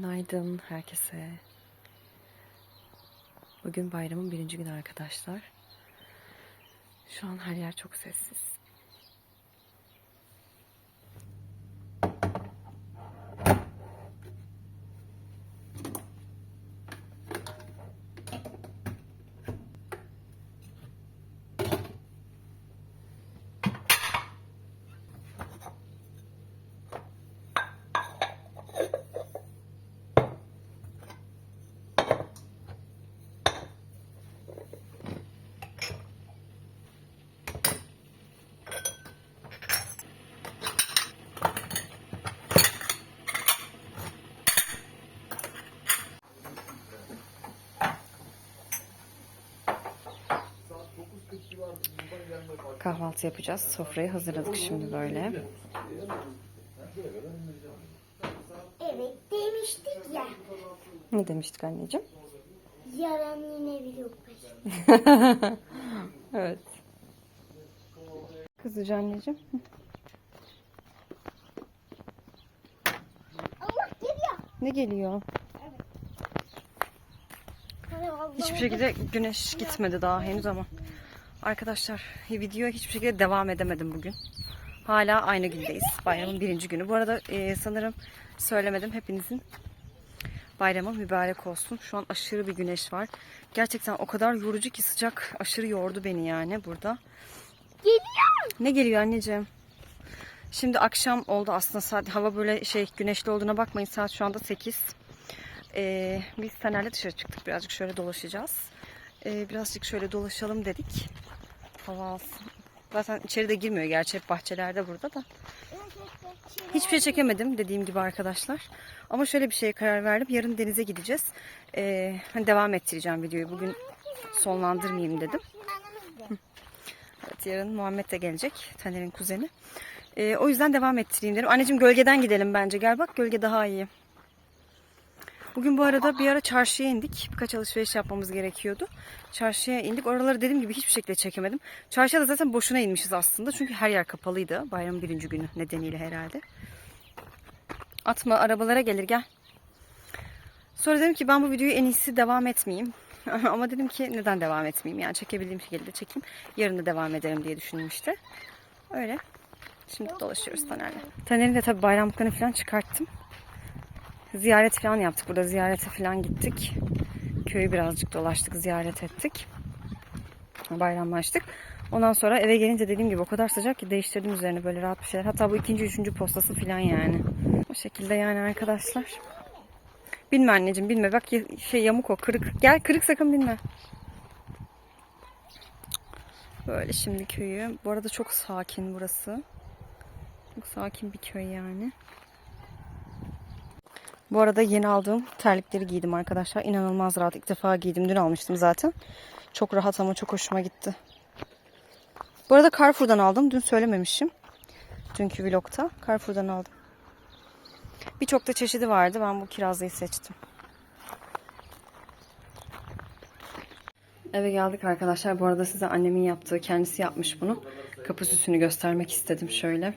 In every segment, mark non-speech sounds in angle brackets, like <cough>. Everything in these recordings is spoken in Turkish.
Günaydın herkese. Bugün bayramın birinci günü arkadaşlar. Şu an her yer çok sessiz. Kahvaltı yapacağız. Sofrayı hazırladık şimdi böyle. Evet demiştik ya. Ne demiştik anneciğim? Yarın yine yokmuş. <laughs> Evet. Kızıcı anneciğim. Allah geliyor. Ne geliyor? Hiçbir şekilde güneş gitmedi daha henüz ama. Arkadaşlar videoya hiçbir şekilde devam edemedim bugün. Hala aynı gündeyiz. Bayramın birinci günü. Bu arada e, sanırım söylemedim hepinizin bayramı mübarek olsun. Şu an aşırı bir güneş var. Gerçekten o kadar yorucu ki sıcak aşırı yordu beni yani burada. Geliyor. Ne geliyor anneciğim? Şimdi akşam oldu aslında saat hava böyle şey güneşli olduğuna bakmayın saat şu anda 8. Ee, biz Taner'le dışarı çıktık birazcık şöyle dolaşacağız. Ee, birazcık şöyle dolaşalım dedik. Hava alsın. Zaten içeri de girmiyor gerçi hep bahçelerde burada da. Hiçbir şey çekemedim dediğim gibi arkadaşlar. Ama şöyle bir şeye karar verdim. Yarın denize gideceğiz. Ee, hani devam ettireceğim videoyu. Bugün sonlandırmayayım dedim. Evet yarın Muhammed de gelecek. Taner'in kuzeni. Ee, o yüzden devam ettireyim dedim. Anneciğim gölgeden gidelim bence. Gel bak gölge daha iyi. Bugün bu arada bir ara çarşıya indik. Birkaç alışveriş yapmamız gerekiyordu. Çarşıya indik. Oraları dediğim gibi hiçbir şekilde çekemedim. Çarşıya da zaten boşuna inmişiz aslında. Çünkü her yer kapalıydı. Bayramın birinci günü nedeniyle herhalde. Atma arabalara gelir gel. Sonra dedim ki ben bu videoyu en iyisi devam etmeyeyim. <laughs> Ama dedim ki neden devam etmeyeyim? Yani çekebildiğim şekilde çekeyim. Yarın da devam ederim diye düşündüm işte. Öyle. Şimdi dolaşıyoruz Taner'le. Taner'in de tabii bayramlıklarını falan çıkarttım. Ziyaret falan yaptık. Burada ziyarete falan gittik. Köyü birazcık dolaştık, ziyaret ettik. Bayramlaştık. Ondan sonra eve gelince dediğim gibi o kadar sıcak ki değiştirdim üzerine böyle rahat bir şeyler. Hatta bu ikinci, üçüncü postası falan yani. O şekilde yani arkadaşlar. Binme anneciğim binme. Bak şey yamuk o kırık. Gel kırık sakın binme. Böyle şimdi köyü. Bu arada çok sakin burası. Çok sakin bir köy yani. Bu arada yeni aldığım terlikleri giydim arkadaşlar. İnanılmaz rahat. İlk defa giydim. Dün almıştım zaten. Çok rahat ama çok hoşuma gitti. Bu arada Carrefour'dan aldım. Dün söylememişim. Dünkü vlogta. Carrefour'dan aldım. Birçok da çeşidi vardı. Ben bu kirazlıyı seçtim. Eve geldik arkadaşlar. Bu arada size annemin yaptığı, kendisi yapmış bunu. Kapı süsünü göstermek istedim şöyle.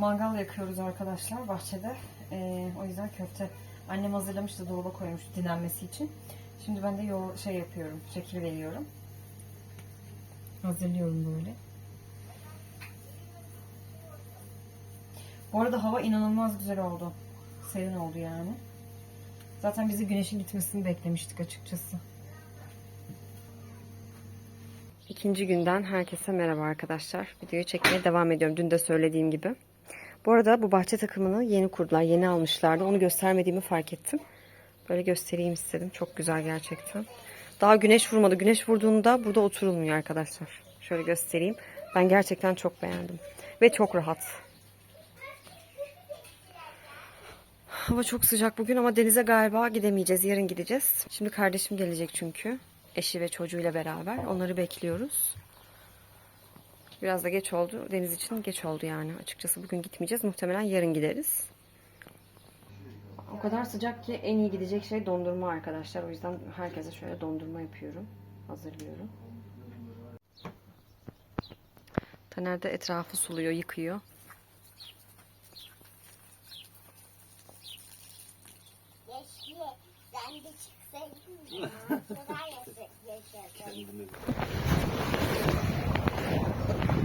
Mangal yakıyoruz arkadaşlar bahçede. Ee, o yüzden köfte annem hazırlamıştı dolaba koymuştu dinlenmesi için. Şimdi ben de yoğur, şey yapıyorum, şekil veriyorum. Hazırlıyorum böyle. Bu arada hava inanılmaz güzel oldu. Serin oldu yani. Zaten bizi güneşin gitmesini beklemiştik açıkçası. İkinci günden herkese merhaba arkadaşlar. Videoyu çekmeye devam ediyorum. Dün de söylediğim gibi. Bu arada bu bahçe takımını yeni kurdular. Yeni almışlardı. Onu göstermediğimi fark ettim. Böyle göstereyim istedim. Çok güzel gerçekten. Daha güneş vurmadı. Güneş vurduğunda burada oturulmuyor arkadaşlar. Şöyle göstereyim. Ben gerçekten çok beğendim. Ve çok rahat. Hava çok sıcak bugün ama denize galiba gidemeyeceğiz. Yarın gideceğiz. Şimdi kardeşim gelecek çünkü. Eşi ve çocuğuyla beraber. Onları bekliyoruz. Biraz da geç oldu. Deniz için geç oldu yani. Açıkçası bugün gitmeyeceğiz. Muhtemelen yarın gideriz. O kadar sıcak ki en iyi gidecek şey dondurma arkadaşlar. O yüzden herkese şöyle dondurma yapıyorum. hazırlıyorum. Taner de etrafı suluyor, yıkıyor. <laughs> Keşke ben de çıksaydım ya. Kadar yaşadım.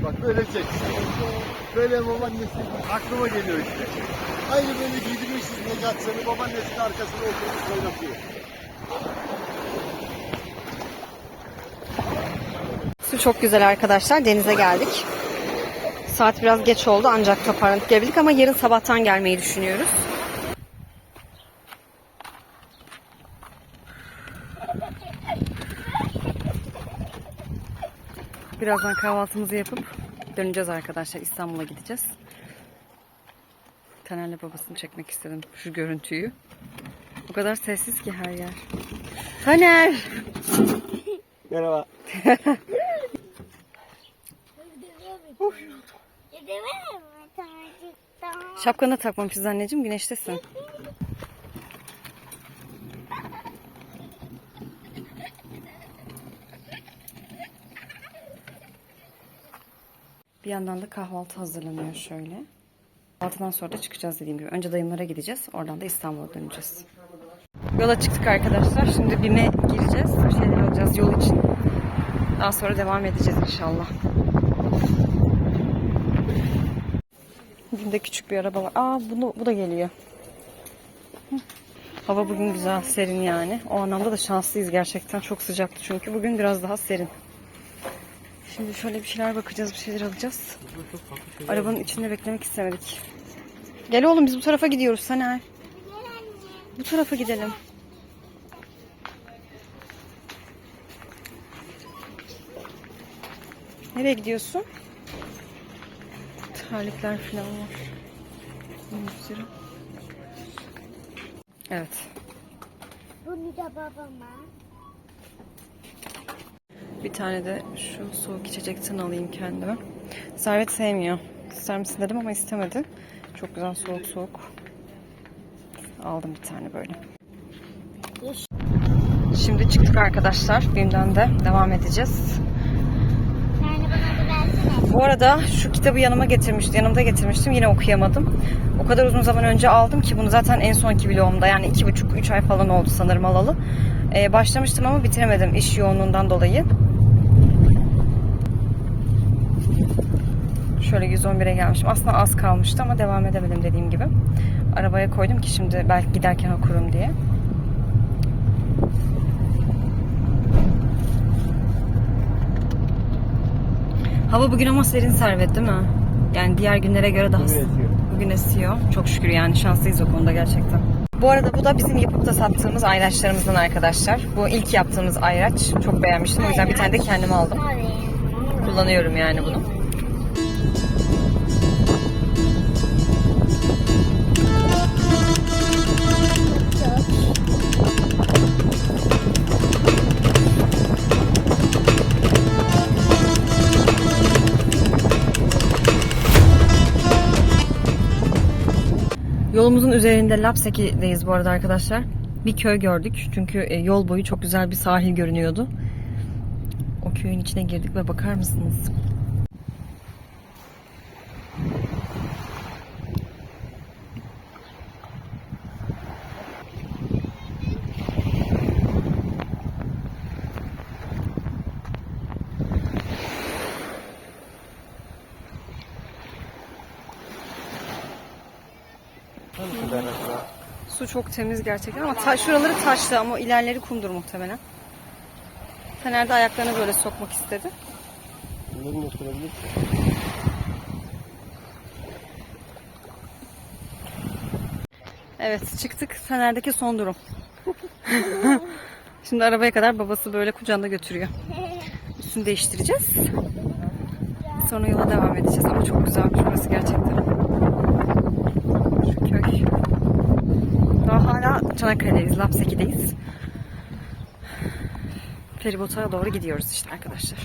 Bak böyle çek. Böyle babaannesi aklıma geliyor işte. Aynı böyle giydirmişiz Necat seni babaannesinin arkasına oturmuş oynatıyor. Su çok güzel arkadaşlar. Denize geldik. Saat biraz geç oldu ancak toparlanıp gelebildik ama yarın sabahtan gelmeyi düşünüyoruz. Birazdan kahvaltımızı yapıp döneceğiz arkadaşlar. İstanbul'a gideceğiz. Taner'le babasını çekmek istedim şu görüntüyü. O kadar sessiz ki her yer. Taner! Merhaba. Şapkanı da takmamışız anneciğim. Güneştesin. Bir yandan da kahvaltı hazırlanıyor şöyle. Kahvaltıdan sonra da çıkacağız dediğim gibi. Önce dayımlara gideceğiz. Oradan da İstanbul'a döneceğiz. Yola çıktık arkadaşlar. Şimdi BİM'e gireceğiz. Bir şeyler alacağız yol için. Daha sonra devam edeceğiz inşallah. Bunda küçük bir araba var. Aa bunu, bu da geliyor. Hava bugün güzel, serin yani. O anlamda da şanslıyız gerçekten. Çok sıcaktı çünkü. Bugün biraz daha serin. Şimdi şöyle bir şeyler bakacağız, bir şeyler alacağız. Arabanın içinde beklemek istemedik. Gel oğlum biz bu tarafa gidiyoruz Saner. Bu tarafa gidelim. Nereye gidiyorsun? Terlikler falan var. 100 lira. Evet. Bunu da babama. Bir tane de şu soğuk içecekten alayım kendime. Servet sevmiyor. İster misin dedim ama istemedi. Çok güzel soğuk soğuk. Aldım bir tane böyle. Şimdi çıktık arkadaşlar. Bim'den de devam edeceğiz. Bu arada şu kitabı yanıma getirmiştim. Yanımda getirmiştim. Yine okuyamadım. O kadar uzun zaman önce aldım ki bunu zaten en sonki vlogumda yani iki buçuk üç ay falan oldu sanırım alalı. Ee, başlamıştım ama bitiremedim iş yoğunluğundan dolayı. Şöyle 111'e gelmişim. Aslında az kalmıştı ama devam edemedim dediğim gibi. Arabaya koydum ki şimdi belki giderken okurum diye. Hava bugün ama serin servet değil mi? Yani diğer günlere göre daha Bugün esiyor. bugün esiyor. Çok şükür yani şanslıyız o konuda gerçekten. Bu arada bu da bizim yapıp da sattığımız ayraçlarımızdan arkadaşlar. Bu ilk yaptığımız ayraç. Çok beğenmiştim. O yüzden bir tane de kendim aldım. Kullanıyorum yani bunu. Yolumuzun üzerinde Lapseki'deyiz bu arada arkadaşlar. Bir köy gördük. Çünkü e, yol boyu çok güzel bir sahil görünüyordu. O köyün içine girdik ve bakar mısınız? Su çok temiz gerçekten ama ta- şuraları taşlı ama ilerleri kumdur muhtemelen. Taner de ayaklarını böyle sokmak istedi. Bunları gösterebilir Evet çıktık. Taner'deki son durum. <laughs> Şimdi arabaya kadar babası böyle kucağında götürüyor. Üstünü değiştireceğiz. Sonra yola devam edeceğiz ama çok güzelmiş burası gerçekten. Şu köy. Daha hala Çanakkale'deyiz, Lapseki'deyiz. Feribota doğru gidiyoruz işte arkadaşlar.